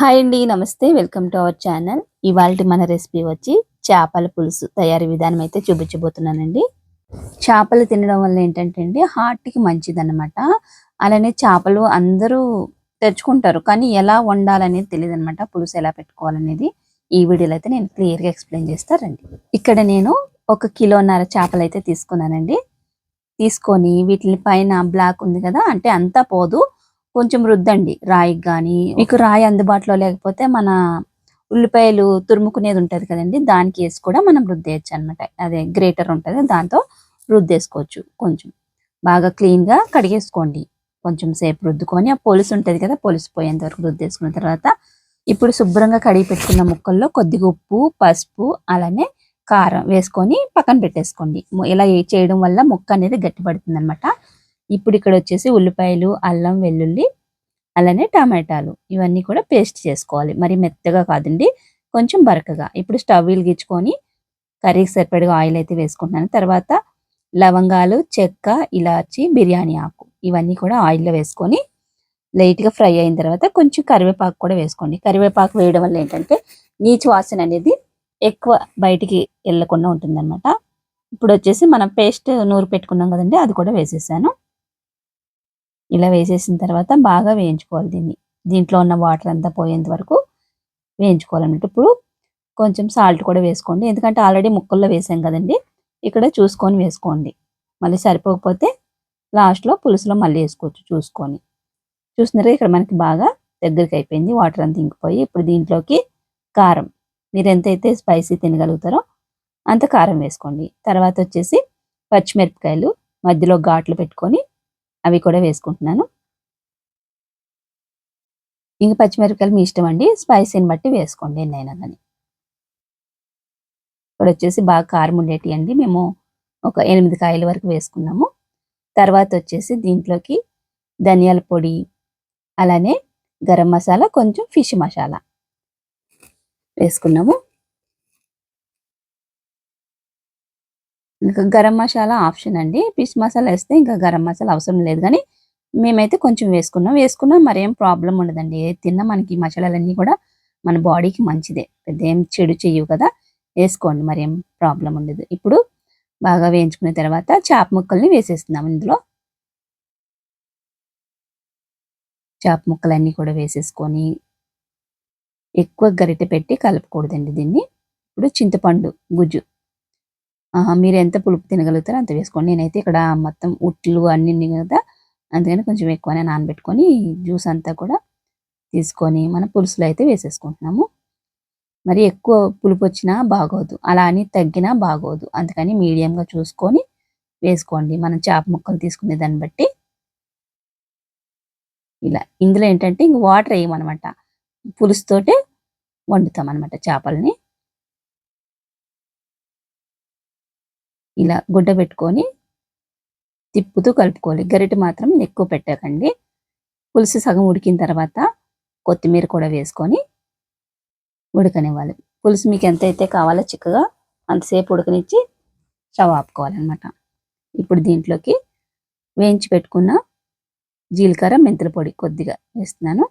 Hi అండి నమస్తే. Welcome to our channel. ఇవాళ మన రెసిపీ వచ్చి చేపల పులుసు తయారీ విధానం అయితే చూపించబోతున్నానండి. చేపలు తినడం వల్ల ఏంటంటే అండి హార్ట్కి మంచిది అనమాట అలానే చేపలు అందరూ తెచ్చుకుంటారు కానీ ఎలా వండాలనేది తెలియదు అనమాట పులుసు ఎలా పెట్టుకోవాలనేది ఈ వీడియోలో అయితే నేను క్లియర్గా ఎక్స్ప్లెయిన్ చేస్తారండి ఇక్కడ నేను ఒక కిలోన్నర చేపలు అయితే తీసుకున్నానండి. తీసుకొని వీటిని పైన బ్లాక్ ఉంది కదా అంటే అంతా పోదు. కొంచెం రుద్దండి రాయికి కానీ మీకు రాయి అందుబాటులో లేకపోతే మన ఉల్లిపాయలు తురుముకునేది ఉంటుంది కదండి దానికి వేసి కూడా మనం రుద్దేయచ్చు అనమాట అదే గ్రేటర్ ఉంటుంది దాంతో రుద్దేసుకోవచ్చు కొంచెం. బాగా క్లీన్గా కడిగేసుకోండి. కొంచెం సేపు రుద్దుకొని ఆ పొలుసు ఉంటుంది కదా పొలుసు పోయేంత వరకు రుద్దేసుకున్న తర్వాత ఇప్పుడు శుభ్రంగా కడిగి పెట్టుకున్న ముక్కల్లో కొద్దిగా ఉప్పు పసుపు అలానే కారం వేసుకొని పక్కన పెట్టేసుకోండి. ఇలా చేయడం వల్ల ముక్క అనేది గట్టిపడుతుంది అనమాట ఇప్పుడు ఇక్కడ వచ్చేసి ఉల్లిపాయలు అల్లం వెల్లుల్లి అలానే టమాటాలు ఇవన్నీ కూడా పేస్ట్ చేసుకోవాలి. మరి మెత్తగా కాదండి కొంచెం బరకగా. ఇప్పుడు స్టవ్ వెలిగించుకొని కర్రీకి సరిపడగా ఆయిల్ అయితే వేసుకుంటున్నాను. తర్వాత లవంగాలు చెక్క ఇలాచి బిర్యానీ ఆకు ఇవన్నీ కూడా ఆయిల్లో వేసుకొని లైట్గా ఫ్రై అయిన తర్వాత కొంచెం కరివేపాకు కూడా వేసుకోండి. కరివేపాకు వేయడం వల్ల ఏంటంటే నీచు వాసన అనేది ఎక్కువ బయటికి వెళ్ళకుండా ఉంటుందన్నమాట. ఇప్పుడు వచ్చేసి మనం పేస్ట్ నూరు పెట్టుకున్నాం కదండి అది కూడా వేసేసాను. ఇలా వేసేసిన తర్వాత బాగా వేయించుకోవాలి దీన్ని. దీంట్లో ఉన్న వాటర్ అంతా పోయేంత వరకు వేయించుకోవాలన్నట్టు ఇప్పుడు కొంచెం సాల్ట్ కూడా వేసుకోండి. ఎందుకంటే ఆల్రెడీ ముక్కల్లో వేసాం కదండి. ఇక్కడ చూసుకొని వేసుకోండి. మళ్ళీ సరిపోకపోతే లాస్ట్లో పులుసులో మళ్ళీ వేసుకోవచ్చు చూసుకొని. చూసినారా ఇక్కడ మనకి బాగా దగ్గరికి అయిపోయింది. వాటర్ అంతా ఇంకిపోయి ఇప్పుడు దీంట్లోకి కారం. మీరు ఎంతైతే స్పైసీ తినగలుగుతారో అంత కారం వేసుకోండి. తర్వాత వచ్చేసి పచ్చిమిరపకాయలు మధ్యలో ఘాట్లు పెట్టుకొని అవి కూడా వేసుకుంటున్నాను. ఇంక పచ్చిమిరపకాయలు మీ ఇష్టం అండి. స్పైసీని బట్టి వేసుకోండి ఎన్నైనా కానీ ఇక్కడ వచ్చేసి బాగా కారం ఉండేటి అండి. మేము ఒక ఎనిమిది కాయల వరకు వేసుకున్నాము. తర్వాత వచ్చేసి దీంట్లోకి ధనియాల పొడి అలానే గరం మసాలా కొంచెం ఫిష్ మసాలా వేసుకున్నాము. ఇంకా గరం మసాలా ఆప్షన్ అండి. ఫిష్ మసాలా వేస్తే ఇంకా గరం మసాలా అవసరం లేదు కానీ మేమైతే కొంచెం వేసుకున్నాం. వేసుకున్నాం మరేం ప్రాబ్లం ఉండదండి. ఏది తిన్నా మనకి మసాలాలన్నీ కూడా మన బాడీకి మంచిదే. పెద్ద ఏం చెడు చెయ్యవు కదా. వేసుకోండి. మరేం ప్రాబ్లం ఉండదు. ఇప్పుడు బాగా వేయించుకున్న తర్వాత చేప ముక్కల్ని వేసేస్తున్నాం ఇందులో. చేప ముక్కలన్నీ కూడా వేసేసుకొని ఎక్కువ గరిటె పెట్టి కలపకూడదండి దీన్ని. ఇప్పుడు చింతపండు గుజ్జు. మీరు ఎంత పులుపు తినగలుగుతారో అంత వేసుకోండి. నేనైతే ఇక్కడ మొత్తం ఉట్లు అన్ని కదా అందుకని కొంచెం ఎక్కువనే నానబెట్టుకొని జ్యూస్ అంతా కూడా తీసుకొని మన పులుసులో అయితే వేసేసుకుంటున్నాము. మరి ఎక్కువ పులుపు వచ్చినా బాగోదు అలా అని తగ్గినా బాగోదు. అందుకని మీడియంగా చూసుకొని వేసుకోండి. మనం చేప ముక్కలు తీసుకునే దాన్ని బట్టి ఇలా. ఇందులో ఏంటంటే ఇంక వాటర్ వేయమనమాట పులుసుతోటే వండుతాం అనమాట చేపల్ని. ఇలా గుడ్డ పెట్టుకొని తిప్పుతూ కలుపుకోవాలి. గరిటె మాత్రం ఎక్కువ పెట్టకండి. పులుసు సగం ఉడికిన తర్వాత కొత్తిమీర కూడా వేసుకొని ఉడకనివ్వాలి. పులుసు మీకు ఎంతైతే కావాలో చిక్కగా అంతసేపు ఉడకనిచ్చి స్టవ్ ఆపుకోవాలన్నమాట. ఇప్పుడు దీంట్లోకి వేయించి పెట్టుకున్న జీలకర్ర మెంతుల పొడి కొద్దిగా వేస్తున్నాను.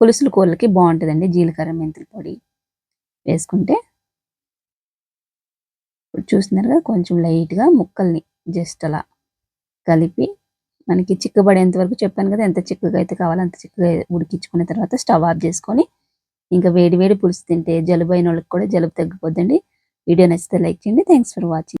పులుసుల కూరలకి బాగుంటుందండి జీలకర్ర మెంతుల పొడి వేసుకుంటే. ఇప్పుడు చూస్తున్నారుగా కొంచెం లైట్గా ముక్కల్ని జస్ట్ అలా కలిపి మనకి చిక్కబడేంత వరకు చెప్పాను కదా ఎంత చిక్కగా అయితే కావాలో అంత చిక్కగా ఉడికించుకున్న తర్వాత స్టవ్ ఆఫ్ చేసుకొని ఇంకా వేడి వేడి పులుసు తింటే జలుబు అయిన వాళ్ళకి కూడా జలుబు తగ్గిపోద్దండి. వీడియో నచ్చితే లైక్ చేయండి. Thanks for watching